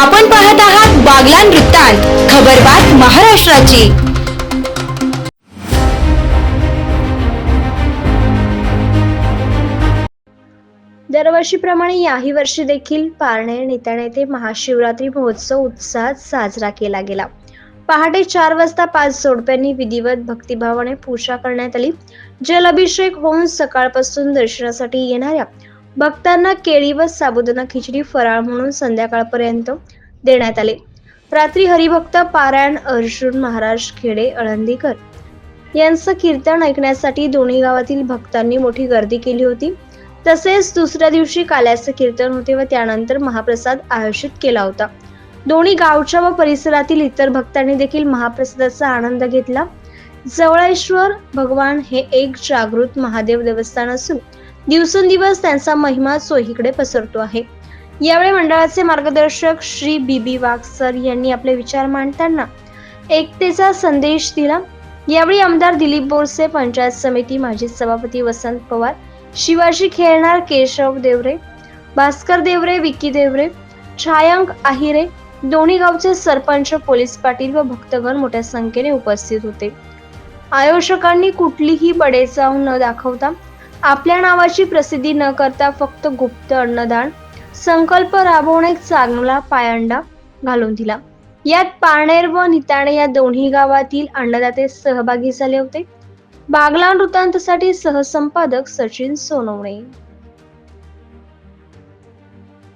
आपण पाहत आहात बागलान वृत्तांत खबरबात महाराष्ट्राची. दरवर्षीप्रमाणे याही वर्षी देखील पारनेर निताणे येथे महाशिवरात्री महोत्सव उत्साहात साजरा केला गेला. पहाटे चार वाजता पाच जोडप्यांनी विधिवत भक्तिभावाने पूजा करण्यात आली. जलाभिषेक होऊन सकाळपासून दर्शनासाठी येणाऱ्या भक्तांना केळी व साबुदाणा खिचडी फराळ म्हणून संध्याकाळपर्यंत देण्यात आले. रात्री हरिभक्त पारायण अर्जुन महाराज खेडे अळंदीकर यांचं कीर्तन ऐकण्यासाठी दोन्ही गावातील भक्तांनी मोठी गर्दी केली होती. तसेच दुसऱ्या दिवशी काल्याचं कीर्तन होते व त्यानंतर महाप्रसाद आयोजित केला होता. दोन्ही गावच्या व परिसरातील इतर भक्तांनी देखील महाप्रसादाचा आनंद घेतला. जवळेश्वर भगवान हे एक जागृत महादेव देवस्थान असून दिवसेंदिवस त्यांचा महिमा चोहीकडे पसरतो आहे. यावेळी मंडळाचे मार्गदर्शक श्री बी बी वाघ सर यांनी आपले विचार मांडताना एकतेचा संदेश दिला. यावेळी आमदार दिलीप बोरसे पंचायत समिती माजी सभापती वसंत पवार शिवाजी खेळणार केशव देवरे भास्कर देवरे विकी देवरे छायांक आहिरे दोन्ही गावचे सरपंच पोलीस पाटील व भक्तगण मोठ्या संख्येने उपस्थित होते. आयोजकांनी कुठलीही बडेचाव न दाखवता आपल्या नावाची प्रसिद्धी न करता फक्त गुप्त अन्नदान संकल्प राबवणे चांगला पायंडा घालून दिला. यात पाणेर व निताणे या दोन्ही गावातील अन्नदाते सहभागी झाले होते. बागला वृत्तांतसाठी सहसंपादक सचिन सोनवणे.